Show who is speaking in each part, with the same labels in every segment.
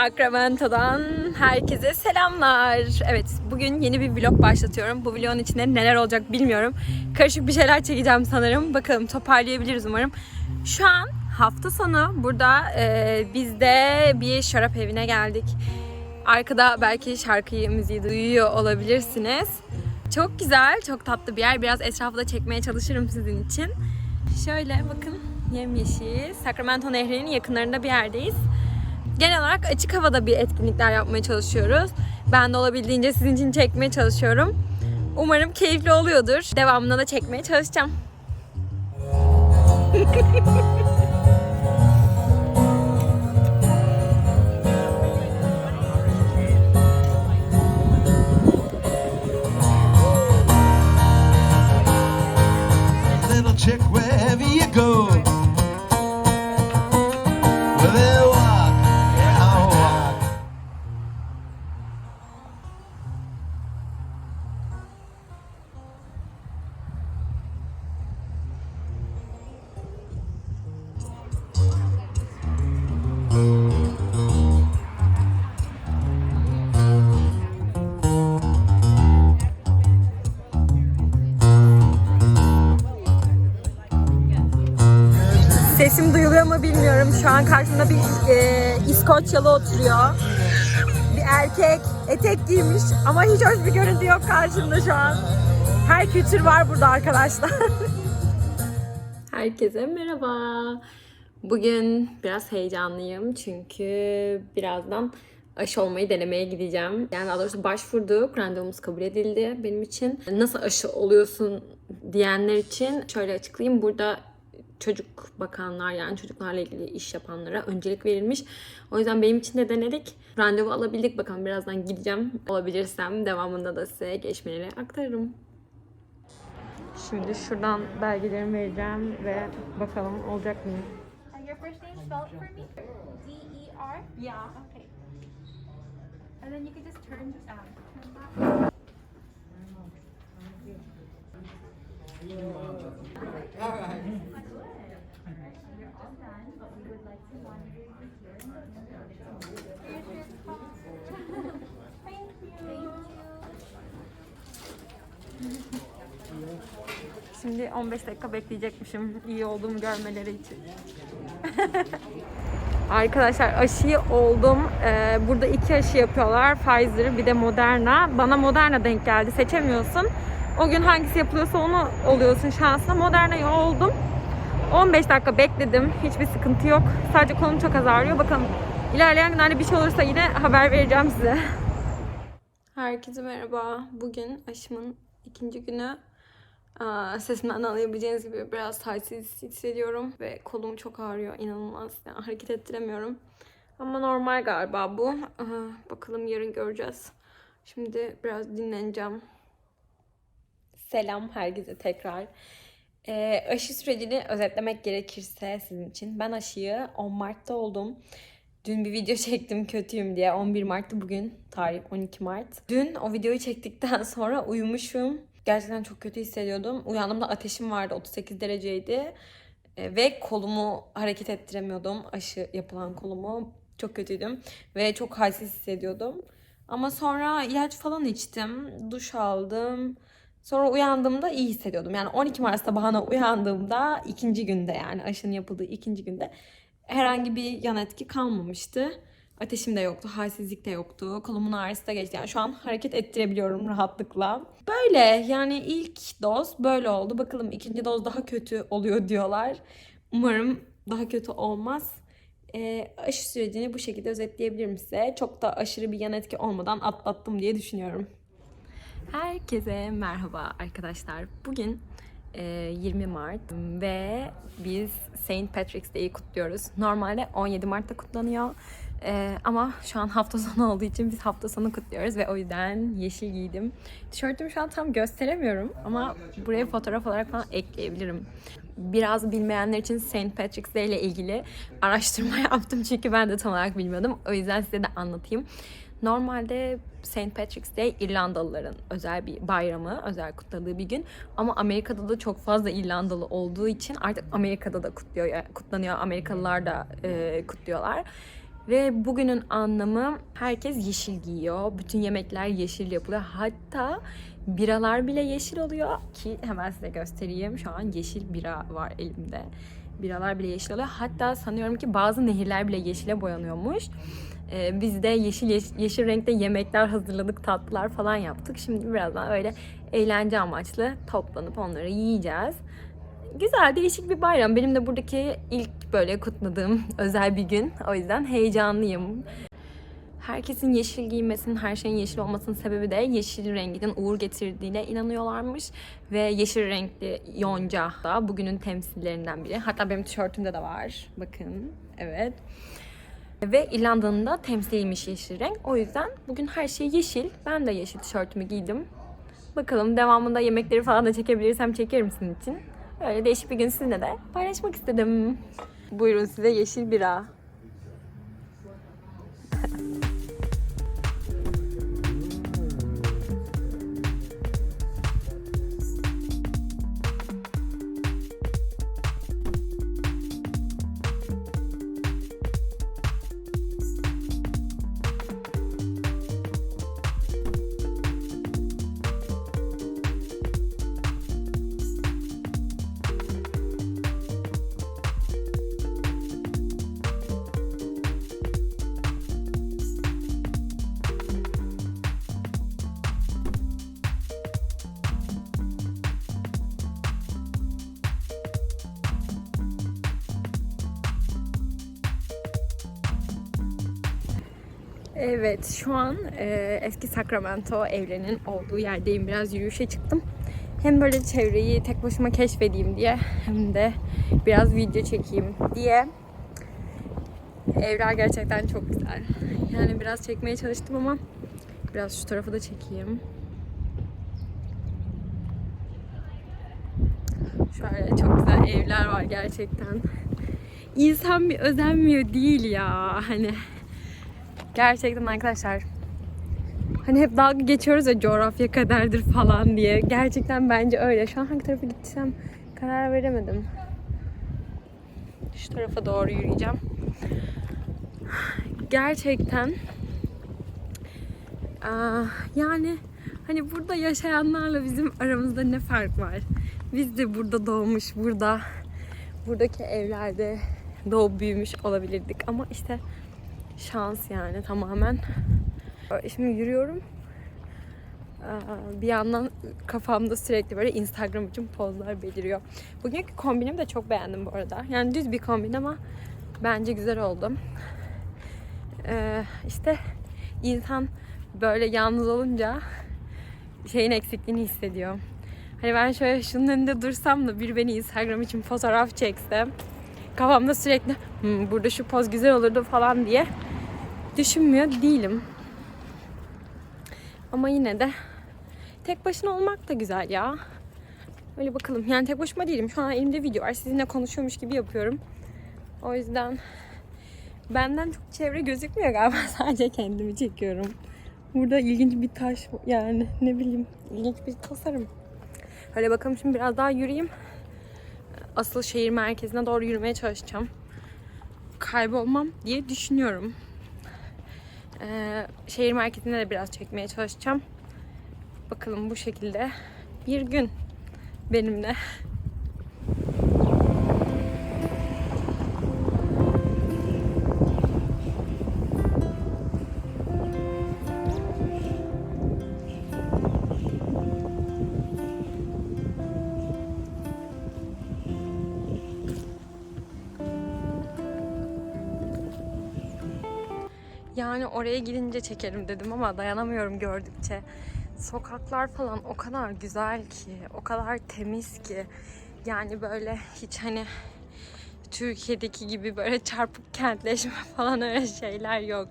Speaker 1: Sacramento'dan herkese selamlar. Evet, bugün yeni bir vlog başlatıyorum. Bu vlogun içinde neler olacak bilmiyorum. Karışık bir şeyler çekeceğim sanırım. Bakalım toparlayabiliriz umarım. Şu an hafta sonu burada e, biz de bir şarap evine geldik. Arkada belki şarkıyı, müziği duyuyor olabilirsiniz. Çok güzel, çok tatlı bir yer. Biraz etrafı da çekmeye çalışırım sizin için. Şöyle bakın, yemyeşil. Sacramento Nehri'nin yakınlarında bir yerdeyiz. Genel olarak açık havada bir etkinlikler yapmaya çalışıyoruz. Ben de olabildiğince sizin için çekmeye çalışıyorum. Umarım keyifli oluyordur. Devamında da çekmeye çalışacağım. bilmiyorum. Şu an karşımda bir e, İskoçyalı oturuyor. Bir erkek etek giymiş ama hiç hoş bir görüntü yok karşımda şu an. Her kültür var burada arkadaşlar. Herkese merhaba. Bugün biraz heyecanlıyım çünkü birazdan aşı olmayı denemeye gideceğim. Yani daha doğrusu başvurduk, randevumuz kabul edildi benim için. Nasıl aşı oluyorsun diyenler için şöyle açıklayayım. Burada çocuk bakanlar yani çocuklarla ilgili iş yapanlara öncelik verilmiş. O yüzden benim için de denedik. Randevu alabildik. Bakalım birazdan gideceğim. Olabilirsem devamında da size gelişmeleri aktarırım. Şimdi şuradan belgelerimi vereceğim ve bakalım olacak mı?
Speaker 2: Uh, your first name, spell it for me. D E R.
Speaker 1: Yeah.
Speaker 2: Okay. And then you can just turn. Um, turn back.
Speaker 1: Şimdi 15 dakika bekleyecekmişim iyi olduğumu görmeleri için. Arkadaşlar aşıyı oldum. Ee, burada iki aşı yapıyorlar. Pfizer bir de Moderna. Bana Moderna denk geldi. Seçemiyorsun. O gün hangisi yapılıyorsa onu oluyorsun şansına. Moderna'yı oldum. 15 dakika bekledim. Hiçbir sıkıntı yok. Sadece kolum çok az ağrıyor. Bakalım ilerleyen günlerde bir şey olursa yine haber vereceğim size. Herkese merhaba. Bugün aşımın ikinci günü. Sesimden de anlayabileceğiniz gibi biraz halsiz hissediyorum ve kolum çok ağrıyor inanılmaz. Yani hareket ettiremiyorum. Ama normal galiba bu. Bakalım yarın göreceğiz. Şimdi biraz dinleneceğim. Selam herkese tekrar. Ee, aşı sürecini özetlemek gerekirse sizin için. Ben aşıyı 10 Mart'ta oldum. Dün bir video çektim kötüyüm diye. 11 Mart'ta bugün tarih 12 Mart. Dün o videoyu çektikten sonra uyumuşum. Gerçekten çok kötü hissediyordum. Uyandığımda ateşim vardı 38 dereceydi. E, ve kolumu hareket ettiremiyordum. Aşı yapılan kolumu. Çok kötüydüm. Ve çok halsiz hissediyordum. Ama sonra ilaç falan içtim. Duş aldım. Sonra uyandığımda iyi hissediyordum. Yani 12 Mart sabahına uyandığımda ikinci günde yani aşının yapıldığı ikinci günde herhangi bir yan etki kalmamıştı. Ateşim de yoktu, halsizlik de yoktu. Kolumun ağrısı da geçti. Yani şu an hareket ettirebiliyorum rahatlıkla. Böyle yani ilk doz böyle oldu. Bakalım ikinci doz daha kötü oluyor diyorlar. Umarım daha kötü olmaz. Ee, aşı sürecini bu şekilde özetleyebilirim size. Çok da aşırı bir yan etki olmadan atlattım diye düşünüyorum. Herkese merhaba arkadaşlar. Bugün e, 20 Mart ve biz Saint Patrick's Day'i kutluyoruz. Normalde 17 Mart'ta kutlanıyor. E, ama şu an hafta sonu olduğu için biz hafta sonu kutluyoruz ve o yüzden yeşil giydim. Tişörtümü şu an tam gösteremiyorum ama buraya fotoğraf olarak falan ekleyebilirim. Biraz bilmeyenler için Saint Patrick's Day ile ilgili araştırma yaptım çünkü ben de tam olarak bilmiyordum. O yüzden size de anlatayım. Normalde St. Patrick's Day İrlandalıların özel bir bayramı, özel kutladığı bir gün. Ama Amerika'da da çok fazla İrlandalı olduğu için artık Amerika'da da kutluyor, kutlanıyor. Amerikalılar da e, kutluyorlar. Ve bugünün anlamı herkes yeşil giyiyor. Bütün yemekler yeşil yapılıyor. Hatta biralar bile yeşil oluyor ki hemen size göstereyim. Şu an yeşil bira var elimde. Biralar bile yeşil oluyor. Hatta sanıyorum ki bazı nehirler bile yeşile boyanıyormuş. Ee, biz de yeşil yeşil, yeşil renkte yemekler hazırladık, tatlılar falan yaptık. Şimdi birazdan öyle eğlence amaçlı toplanıp onları yiyeceğiz. Güzel, değişik bir bayram. Benim de buradaki ilk böyle kutladığım özel bir gün. O yüzden heyecanlıyım. Herkesin yeşil giymesinin, her şeyin yeşil olmasının sebebi de yeşil renginin uğur getirdiğine inanıyorlarmış. Ve yeşil renkli yonca da bugünün temsillerinden biri. Hatta benim tişörtümde de var. Bakın, evet. Ve İrlanda'nın da temsiliymiş yeşil renk. O yüzden bugün her şey yeşil. Ben de yeşil tişörtümü giydim. Bakalım devamında yemekleri falan da çekebilirsem çekerim sizin için. Öyle değişik bir gün sizinle de paylaşmak istedim. Buyurun size yeşil bira. Evet, şu an e, eski Sacramento evlerinin olduğu yerdeyim. Biraz yürüyüşe çıktım. Hem böyle çevreyi tek başıma keşfedeyim diye hem de biraz video çekeyim diye. Evler gerçekten çok güzel. Yani biraz çekmeye çalıştım ama biraz şu tarafı da çekeyim. Şöyle çok güzel evler var gerçekten. İnsan bir özenmiyor değil ya. Hani Gerçekten arkadaşlar. Hani hep dalga geçiyoruz ya coğrafya kaderdir falan diye. Gerçekten bence öyle. Şu an hangi tarafa gitsem karar veremedim. Şu tarafa doğru yürüyeceğim. Gerçekten yani hani burada yaşayanlarla bizim aramızda ne fark var? Biz de burada doğmuş, burada buradaki evlerde doğup büyümüş olabilirdik ama işte şans yani tamamen. Şimdi yürüyorum. Aa, Bir yandan kafamda sürekli böyle Instagram için pozlar beliriyor. Bugünkü kombinimi de çok beğendim bu arada. Yani düz bir kombin ama bence güzel oldu. Ee, işte insan böyle yalnız olunca şeyin eksikliğini hissediyor. Hani ben şöyle şunun önünde dursam da bir beni Instagram için fotoğraf çekse kafamda sürekli "Hmm, burada şu poz güzel olurdu falan diye düşünmüyor değilim. Ama yine de tek başına olmak da güzel ya. Öyle bakalım. Yani tek başıma değilim. Şu an elimde video var. Sizinle konuşuyormuş gibi yapıyorum. O yüzden benden çok çevre gözükmüyor galiba. Sadece kendimi çekiyorum. Burada ilginç bir taş yani ne bileyim ilginç bir tasarım. Öyle bakalım şimdi biraz daha yürüyeyim. Asıl şehir merkezine doğru yürümeye çalışacağım. Kaybolmam diye düşünüyorum. Ee, şehir merkezinde de biraz çekmeye çalışacağım. Bakalım bu şekilde bir gün benimle. Yani oraya gidince çekerim dedim ama dayanamıyorum gördükçe. Sokaklar falan o kadar güzel ki, o kadar temiz ki. Yani böyle hiç hani Türkiye'deki gibi böyle çarpık kentleşme falan öyle şeyler yok.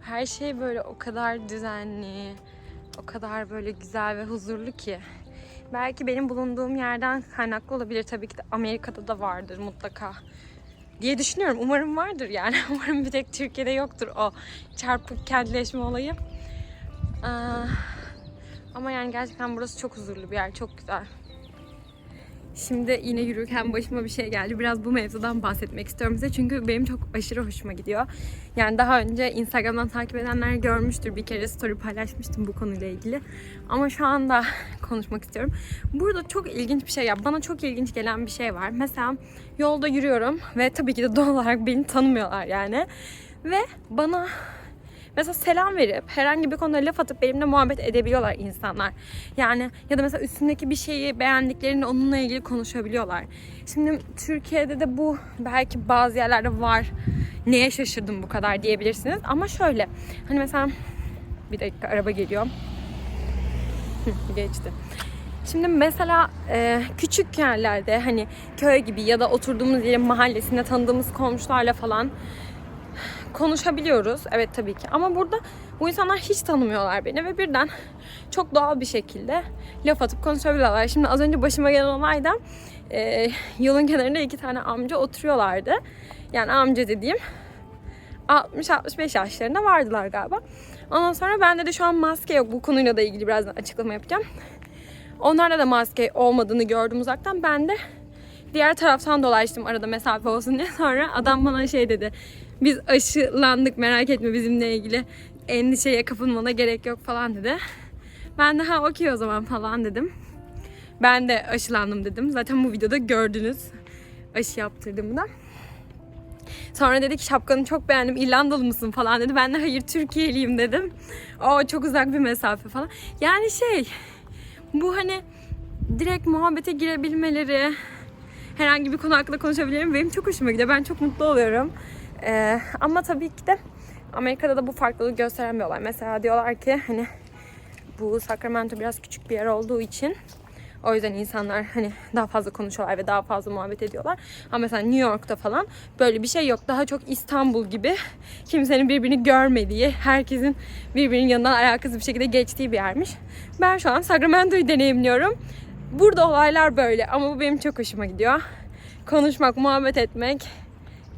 Speaker 1: Her şey böyle o kadar düzenli, o kadar böyle güzel ve huzurlu ki. Belki benim bulunduğum yerden kaynaklı olabilir. Tabii ki de Amerika'da da vardır mutlaka diye düşünüyorum. Umarım vardır yani. Umarım bir tek Türkiye'de yoktur o çarpık kentleşme olayı. Ama yani gerçekten burası çok huzurlu bir yer. Çok güzel. Şimdi yine yürürken başıma bir şey geldi. Biraz bu mevzudan bahsetmek istiyorum size. Çünkü benim çok aşırı hoşuma gidiyor. Yani daha önce Instagram'dan takip edenler görmüştür. Bir kere story paylaşmıştım bu konuyla ilgili. Ama şu anda konuşmak istiyorum. Burada çok ilginç bir şey ya. Bana çok ilginç gelen bir şey var. Mesela yolda yürüyorum ve tabii ki de doğal olarak beni tanımıyorlar yani. Ve bana Mesela selam verip herhangi bir konuda laf atıp benimle muhabbet edebiliyorlar insanlar. Yani ya da mesela üstündeki bir şeyi beğendiklerini onunla ilgili konuşabiliyorlar. Şimdi Türkiye'de de bu belki bazı yerlerde var. Neye şaşırdım bu kadar diyebilirsiniz. Ama şöyle hani mesela bir dakika araba geliyor. Geçti. Şimdi mesela e, küçük yerlerde hani köy gibi ya da oturduğumuz yerin mahallesinde tanıdığımız komşularla falan konuşabiliyoruz. Evet tabii ki. Ama burada bu insanlar hiç tanımıyorlar beni ve birden çok doğal bir şekilde laf atıp konuşabiliyorlar. Şimdi az önce başıma gelen olayda e, yolun kenarında iki tane amca oturuyorlardı. Yani amca dediğim 60-65 yaşlarında vardılar galiba. Ondan sonra bende de şu an maske yok. Bu konuyla da ilgili birazdan açıklama yapacağım. Onlarda da maske olmadığını gördüm uzaktan. Ben de diğer taraftan dolaştım arada mesafe olsun diye. Sonra adam bana şey dedi. Biz aşılandık merak etme bizimle ilgili endişeye kapılmana gerek yok falan dedi. Ben de ha okey o zaman falan dedim. Ben de aşılandım dedim. Zaten bu videoda gördünüz aşı yaptırdığımı da. Sonra dedi ki şapkanı çok beğendim. İrlandalı mısın falan dedi. Ben de hayır Türkiye'liyim dedim. O çok uzak bir mesafe falan. Yani şey bu hani direkt muhabbete girebilmeleri, herhangi bir konu hakkında konuşabilirim benim çok hoşuma gidiyor. Ben çok mutlu oluyorum. Ee, ama tabii ki de Amerika'da da bu farklılığı gösteren bir olay. Mesela diyorlar ki hani bu Sacramento biraz küçük bir yer olduğu için o yüzden insanlar hani daha fazla konuşuyorlar ve daha fazla muhabbet ediyorlar. Ama mesela New York'ta falan böyle bir şey yok. Daha çok İstanbul gibi kimsenin birbirini görmediği, herkesin birbirinin yanından alakasız bir şekilde geçtiği bir yermiş. Ben şu an Sacramento'yu deneyimliyorum. Burada olaylar böyle ama bu benim çok hoşuma gidiyor. Konuşmak, muhabbet etmek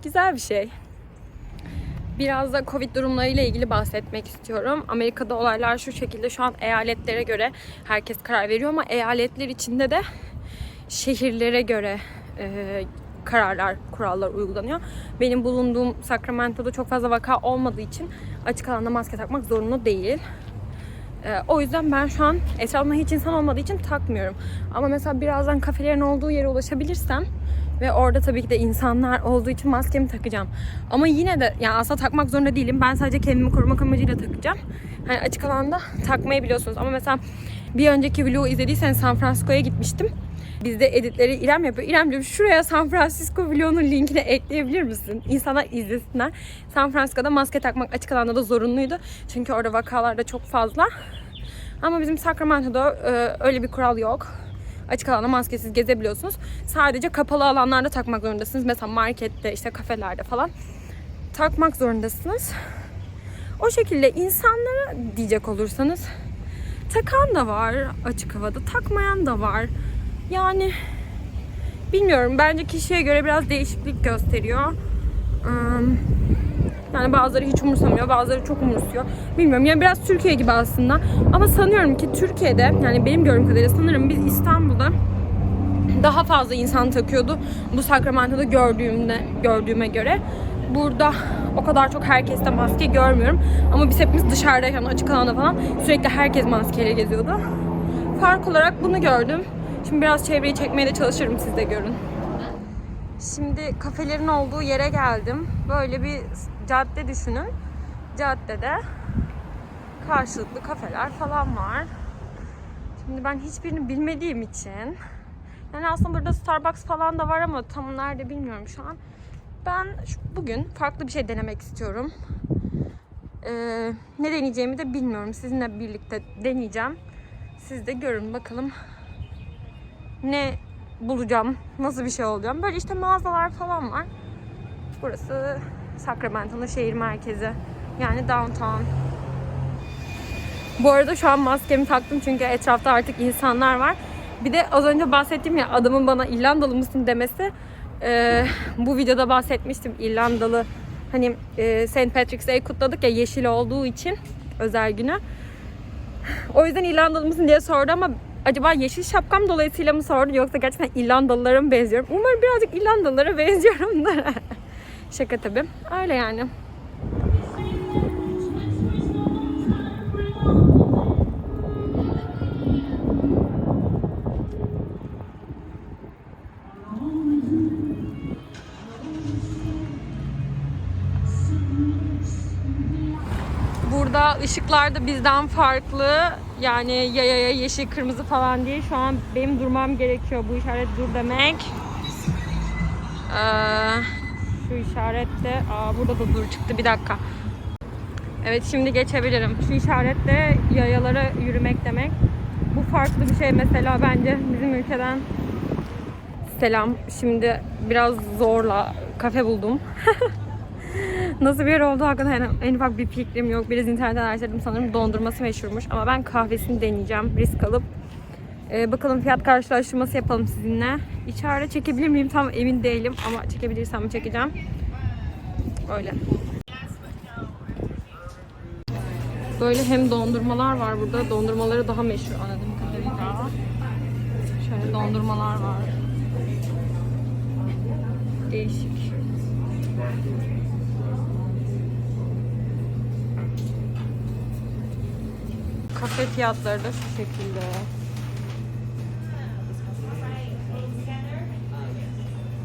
Speaker 1: güzel bir şey. Biraz da Covid durumlarıyla ilgili bahsetmek istiyorum. Amerika'da olaylar şu şekilde şu an eyaletlere göre herkes karar veriyor ama eyaletler içinde de şehirlere göre e, kararlar, kurallar uygulanıyor. Benim bulunduğum Sacramento'da çok fazla vaka olmadığı için açık alanda maske takmak zorunlu değil. Ee, o yüzden ben şu an etrafımda hiç insan olmadığı için takmıyorum. Ama mesela birazdan kafelerin olduğu yere ulaşabilirsem ve orada tabii ki de insanlar olduğu için maskemi takacağım. Ama yine de yani aslında takmak zorunda değilim. Ben sadece kendimi korumak amacıyla takacağım. Hani açık alanda takmayı biliyorsunuz. Ama mesela bir önceki vlogu izlediyseniz San Francisco'ya gitmiştim. Bizde editleri İrem yapıyor. İremciğim şuraya San Francisco vlogunun linkini ekleyebilir misin? İnsanlar izlesinler. San Francisco'da maske takmak açık alanda da zorunluydu. Çünkü orada vakalar da çok fazla. Ama bizim Sacramento'da e, öyle bir kural yok. Açık alanda maskesiz gezebiliyorsunuz. Sadece kapalı alanlarda takmak zorundasınız. Mesela markette, işte kafelerde falan takmak zorundasınız. O şekilde insanlara diyecek olursanız takan da var açık havada, takmayan da var. Yani bilmiyorum bence kişiye göre biraz değişiklik gösteriyor. Yani bazıları hiç umursamıyor, bazıları çok umursuyor. Bilmiyorum yani biraz Türkiye gibi aslında. Ama sanıyorum ki Türkiye'de yani benim gördüğüm kadarıyla sanırım biz İstanbul'da daha fazla insan takıyordu. Bu Sacramento'da gördüğümde gördüğüme göre. Burada o kadar çok herkeste maske görmüyorum. Ama biz hepimiz dışarıdayken açık alanda falan sürekli herkes maskeyle geziyordu. Fark olarak bunu gördüm. Şimdi biraz çevreyi çekmeye de çalışırım siz de görün. Şimdi kafelerin olduğu yere geldim. Böyle bir cadde düşünün. Caddede karşılıklı kafeler falan var. Şimdi ben hiçbirini bilmediğim için yani aslında burada Starbucks falan da var ama tam nerede bilmiyorum şu an. Ben bugün farklı bir şey denemek istiyorum. Ee, ne deneyeceğimi de bilmiyorum. Sizinle birlikte deneyeceğim. Siz de görün bakalım ne bulacağım, nasıl bir şey olacağım. Böyle işte mağazalar falan var. Burası Sacramento'nun şehir merkezi. Yani downtown. Bu arada şu an maskemi taktım çünkü etrafta artık insanlar var. Bir de az önce bahsettiğim ya adamın bana İrlandalı mısın demesi. e, bu videoda bahsetmiştim İrlandalı. Hani e, St. Patrick's Day kutladık ya yeşil olduğu için özel günü. O yüzden İrlandalı mısın diye sordu ama acaba yeşil şapkam dolayısıyla mı sordu yoksa gerçekten İrlandalılara mı benziyorum? Umarım birazcık İrlandalılara benziyorumdur. Şaka tabii. Öyle yani. Burada ışıklar da bizden farklı. Yani yayaya yeşil kırmızı falan değil. Şu an benim durmam gerekiyor. Bu işaret dur demek. Ee, şu işaret de aa, burada da dur çıktı. Bir dakika. Evet şimdi geçebilirim. Şu işaret de yayalara yürümek demek. Bu farklı bir şey mesela bence bizim ülkeden. Selam. Şimdi biraz zorla kafe buldum. Nasıl bir yer oldu hakikaten en, en ufak bir fikrim yok. Biraz internetten araştırdım sanırım dondurması meşhurmuş. Ama ben kahvesini deneyeceğim risk alıp. Ee, bakalım fiyat karşılaştırması yapalım sizinle. İçeride çekebilir miyim tam emin değilim ama çekebilirsem çekeceğim. Öyle. Böyle hem dondurmalar var burada. Dondurmaları daha meşhur anladığım kadarıyla. Şöyle dondurmalar var. Değişik. Kafe fiyatları da şu şekilde.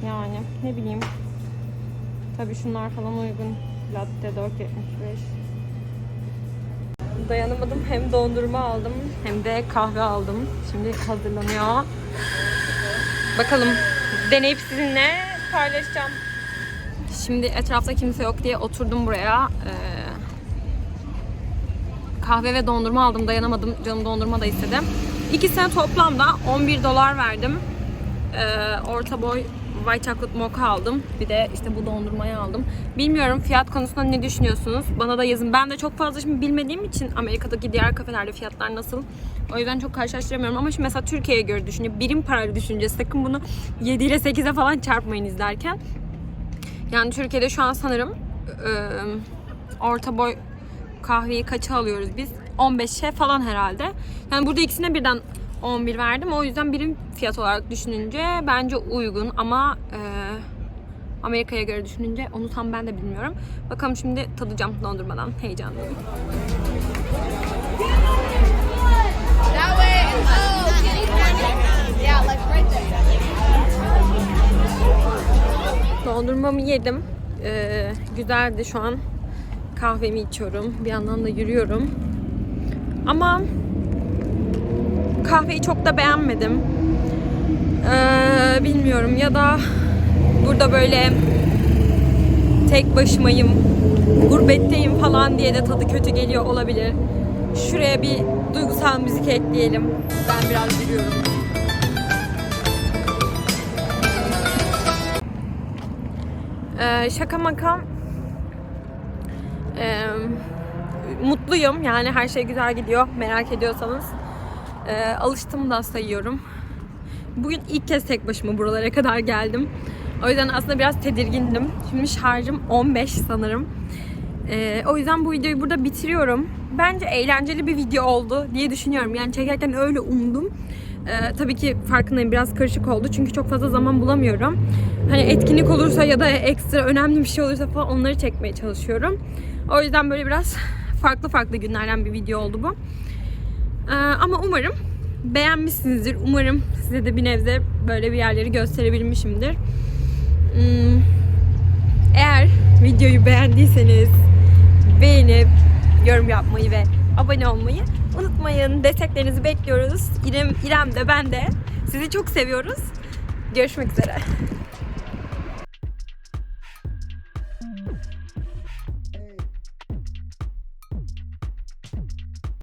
Speaker 1: Yani ne bileyim. Tabii şunlar falan uygun. Latte 4.75. Dayanamadım. Hem dondurma aldım hem de kahve aldım. Şimdi hazırlanıyor. Bakalım deneyip sizinle paylaşacağım. Şimdi etrafta kimse yok diye oturdum buraya. Ee, kahve ve dondurma aldım. Dayanamadım. Canım dondurma da istedim. İkisine toplamda 11 dolar verdim. Ee, orta boy white chocolate mocha aldım. Bir de işte bu dondurmayı aldım. Bilmiyorum fiyat konusunda ne düşünüyorsunuz? Bana da yazın. Ben de çok fazla şimdi bilmediğim için Amerika'daki diğer kafelerde fiyatlar nasıl? O yüzden çok karşılaştıramıyorum ama şimdi mesela Türkiye'ye göre düşünce birim parayla düşünce sakın bunu 7 ile 8'e falan çarpmayın izlerken. Yani Türkiye'de şu an sanırım e, orta boy kahveyi kaça alıyoruz biz? 15'e falan herhalde. Yani burada ikisine birden 11 verdim. O yüzden birim fiyat olarak düşününce bence uygun ama e, Amerika'ya göre düşününce onu tam ben de bilmiyorum. Bakalım şimdi tadacağım dondurmadan. Heyecanlıyım. Dondurmamı yedim. Ee, güzeldi şu an. Kahvemi içiyorum. Bir yandan da yürüyorum. Ama kahveyi çok da beğenmedim. Ee, bilmiyorum ya da burada böyle tek başımayım, gurbetteyim falan diye de tadı kötü geliyor olabilir. Şuraya bir duygusal müzik ekleyelim. Ben biraz yürüyorum. Ee, şaka maka ee, mutluyum yani her şey güzel gidiyor merak ediyorsanız Ee, alıştım da sayıyorum. Bugün ilk kez tek başıma buralara kadar geldim. O yüzden aslında biraz tedirgindim. Şimdi şarjım 15 sanırım. Ee, o yüzden bu videoyu burada bitiriyorum. Bence eğlenceli bir video oldu diye düşünüyorum. Yani çekerken öyle umdum. Ee, tabii ki farkındayım biraz karışık oldu. Çünkü çok fazla zaman bulamıyorum. Hani etkinlik olursa ya da ekstra önemli bir şey olursa falan onları çekmeye çalışıyorum. O yüzden böyle biraz farklı farklı günlerden bir video oldu bu. Ee, ama umarım beğenmişsinizdir. Umarım size de bir nebze böyle bir yerleri gösterebilmişimdir. Hmm, Eğer videoyu beğendiyseniz beğenip yorum yapmayı ve abone olmayı unutmayın. Desteklerinizi bekliyoruz. İrem, İrem de ben de. Sizi çok seviyoruz. Görüşmek üzere.